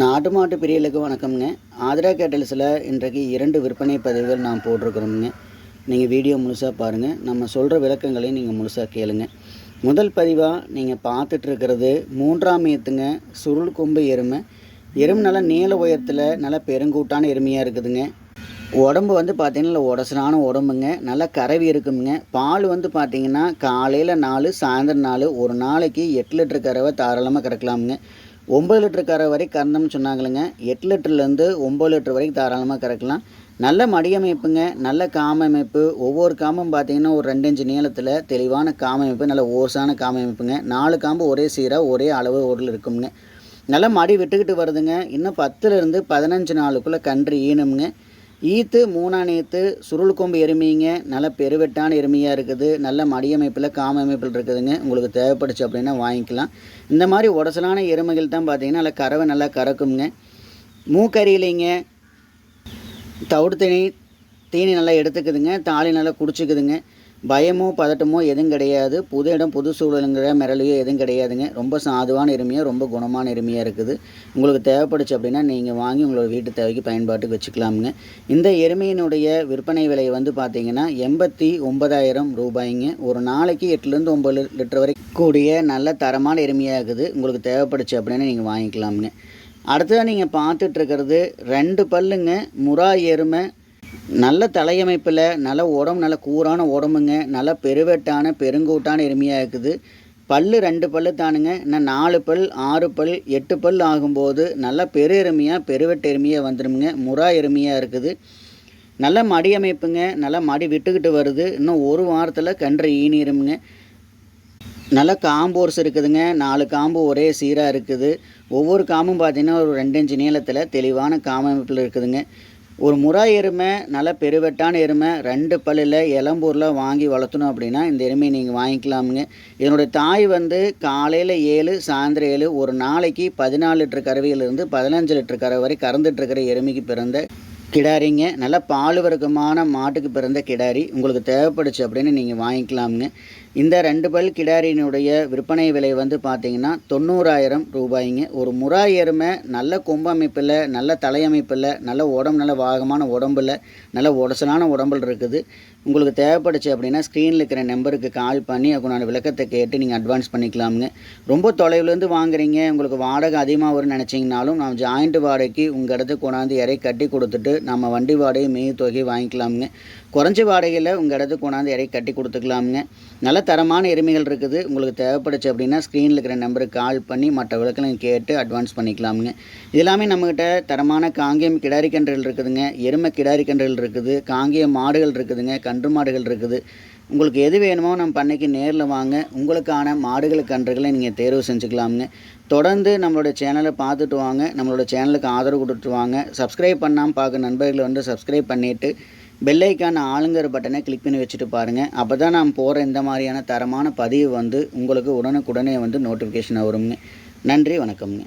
நாட்டு மாட்டு பிரியலுக்கு வணக்கம்ங்க. ஆதிரா கேட்டல்ஸில் இன்றைக்கு இரண்டு விற்பனை பதிவுகள் நான் போட்டிருக்கிறோம்ங்க. நீங்கள் வீடியோ முழுசாக பாருங்கள் நம்ம சொல்கிற விளக்கங்களையும் நீங்கள் முழுசாக கேளுங்க. முதல் பதிவாக நீங்கள் பார்த்துட்ருக்கிறது மூன்றாம் ஏத்துங்க சுருள் கொம்பு எருமை. எருமை நல்லா நீள உயரத்தில் நல்லா பெருங்கூட்டான எருமையாக இருக்குதுங்க. உடம்பு வந்து பார்த்தீங்கன்னா உடசனான உடம்புங்க. நல்லா கறவி இருக்குங்க. பால் வந்து பார்த்தீங்கன்னா காலையில் நாலு சாயந்தரம் நாலு. ஒரு நாளைக்கு எட்டு லிட்டர் கறவை தாராளமாக கறக்கலாமுங்க. ஒம்பது லிட்டர் கறவை வரை கறந்தோம்னு சொன்னாங்களுங்க. எட்டு லிட்டர்லேருந்து ஒம்பது லிட்டர் வரைக்கும் தாராளமாக கறக்கலாம். நல்ல மடியமைப்புங்க நல்ல காம அமைப்பு ஒவ்வொரு காம்பும் பார்த்தீங்கன்னா ஒரு ரெண்டு இன்ச்சு நீளத்தில் தெளிவான காம அமைப்பு நல்ல ஓசான காம அமைப்புங்க நாலு காம்பு ஒரே சீராக ஒரே அளவு ஒரு இருக்குங்க நல்லா மடி விட்டுக்கிட்டு வருதுங்க. இன்னும் பத்துலேருந்து பதினஞ்சு நாளுக்குள்ளே கன்று ஈனுங்க ஈத்து மூணாம் நேத்து சுருள் கொம்பு எருமைங்க. நல்ல பெருவெட்டான எருமையாக இருக்குது. நல்ல மடியமைப்பில் காம அமைப்பில் இருக்குதுங்க. உங்களுக்கு தேவைப்படுச்சு அப்படின்னா வாங்கிக்கலாம். இந்த மாதிரி உடசலான எருமைகள் தான் பார்த்தீங்கன்னா நல்லா கறவை நல்லா கறக்குங்க. மூக்கறியிலைங்க தவிடு தண்ணி தீனி நல்லா எடுத்துக்குதுங்க. தாலி நல்லா குடிச்சிக்குதுங்க. பயமோ பதட்டமோ எதுவும் கிடையாது. புது இடம் புது சூழலுங்கிற மிரளையோ எதுவும் கிடையாதுங்க. ரொம்ப சாதுவான எருமையாக ரொம்ப குணமான எருமையாக இருக்குது. உங்களுக்கு தேவைப்படுச்சு அப்படின்னா நீங்கள் வாங்கி உங்களோட வீட்டு தேவைக்கு பயன்பாட்டுக்கு வச்சுக்கலாமுங்க. இந்த எருமையினுடைய விற்பனை விலை வந்து பார்த்தீங்கன்னா எண்பத்தி ஒன்பதாயிரம் ரூபாய்ங்க. ஒரு நாளைக்கு எட்டுலேருந்து ஒம்பது லிட்டர் வரைக்கும் கூடிய நல்ல தரமான எருமையாக இருக்குது உங்களுக்கு தேவைப்படுச்சு அப்படின்னா நீங்கள் வாங்கிக்கலாமுங்க. அடுத்ததாக நீங்கள் பார்த்துட்ருக்கிறது ரெண்டு பல்லுங்க. முறா எருமை நல்ல தலையமைப்பில் நல்ல உடம்பு நல்ல கூரான உடம்புங்க நல்ல பெருவெட்டான பெருங்கூட்டான எருமையாக இருக்குது. பல்லு ரெண்டு பல்லு தானுங்க. இன்னும் நாலு பல் ஆறு பல் எட்டு பல் ஆகும்போது நல்ல பெரு எருமையாக பெருவெட்டு எருமையாக வந்துடுமுங்க முறா எருமையாக இருக்குது. நல்ல மடி அமைப்புங்க. நல்லா மடி விட்டுக்கிட்டு வருது. இன்னும் ஒரு வாரத்தில் கன்று ஈனிருமுங்க. நல்ல காம்போர்ஸ் இருக்குதுங்க. நாலு காம்பு ஒரே சீராக இருக்குது. ஒவ்வொரு காம்பும் பார்த்தீங்கன்னா ஒரு ரெண்டு இன்ச்சு நீளத்தில் தெளிவான காமமைப்பில் இருக்குதுங்க. ஒரு முறா எருமை நல்ல பெருவெட்டான எருமை ரெண்டு பல்லில் இளம்பூரில் வாங்கி வளர்த்தணும் அப்படின்னா இந்த எருமையை நீங்கள் வாங்கிக்கலாமுங்க. இதனுடைய தாய் வந்து காலையில் ஏழு சாயந்தரம் ஏழு ஒரு நாளைக்கு பதினாலு லிட்டர் கறவையிலிருந்து பதினஞ்சு லிட்டர் கறவை வரை கறந்துட்டுருக்கிற எருமைக்கு பிறந்த கிடாரிங்க. நல்ல பால் வர்க்கமான மாட்டுக்கு பிறந்த கிடாரி. உங்களுக்கு தேவைப்படுச்சு அப்படின்னு நீங்கள் வாங்கிக்கலாமுங்க. இந்த ரெண்டு பல் கிடாரியினுடைய விற்பனை விலை வந்து பார்த்தீங்கன்னா தொண்ணூறாயிரம் ரூபாய்ங்க. ஒரு முறா எருமை நல்ல கொம்பு அமைப்பில் நல்ல தலையமைப்பில் நல்ல உடம்பு நல்ல வாகமான உடம்பில் நல்ல உடசலான உடம்பில் இருக்குது. உங்களுக்கு தேவைப்படுச்சு அப்படின்னா ஸ்க்ரீனில் இருக்கிற நம்பருக்கு கால் பண்ணி அதுக்குண்டான விளக்கத்தை கேட்டு நீங்கள் அட்வான்ஸ் பண்ணிக்கலாமுங்க. ரொம்ப தொலைவுலேருந்து வாங்குறீங்க உங்களுக்கு வாடகை அதிகமாக வரும்னு நினச்சிங்கனாலும் நான் ஜாயிண்ட் வாடகைக்கு உங்கள் இடத்துக்கு கொண்டாந்து இறை கட்டி கொடுத்துட்டு நம்ம வண்டி வாடகை மெய் தொகை வாங்கிக்கலாமுங்க. குறைஞ்ச வாடகையில் உங்கள் இடத்துக்கு கொண்டாந்து இறை கட்டி கொடுத்துக்கலாமுங்க. நல்ல தரமான எருமைகள் இருக்குது. உங்களுக்கு தேவைப்படுச்சு அப்படின்னா ஸ்க்ரீனில் இருக்கிற நம்பருக்கு கால் பண்ணி மற்ற விளக்கெல்லாம் கேட்டு அட்வான்ஸ் பண்ணிக்கலாமுங்க இது எல்லாமே நம்மக்கிட்ட தரமான காங்கேயம் கிடாரி கன்றுகள் இருக்குதுங்க. எருமை கிடாரி கன்றுகள் இருக்குது. காங்கேயம் மாடுகள் இருக்குதுங்க. கன்று மாடுகள் இருக்குது. உங்களுக்கு எது வேணுமோ நம்ம பண்ணைக்கு நேரில் வாங்க. உங்களுக்கான மாடுகள் கன்றுகளை நீங்கள் தேர்வு செஞ்சுக்கலாமுங்க தொடர்ந்து நம்மளோட சேனலை பார்த்துட்டு வாங்க. நம்மளோட சேனலுக்கு ஆதரவு கொடுத்துட்டு வாங்க. சப்ஸ்கிரைப் பண்ணாமல் பார்க்க நண்பர்களை வந்து சப்ஸ்கிரைப் பண்ணிவிட்டு பெல்லைக்கான ஆளுங்கிற பட்டனை கிளிக் பண்ணி வச்சுட்டு பாருங்கள் அப்போ தான் நான் போகிற இந்த மாதிரியான தரமான பதிவு வந்து உங்களுக்கு உடனுக்குடனே வந்து நோட்டிஃபிகேஷன் வருங்க. நன்றி வணக்கம்ங்க.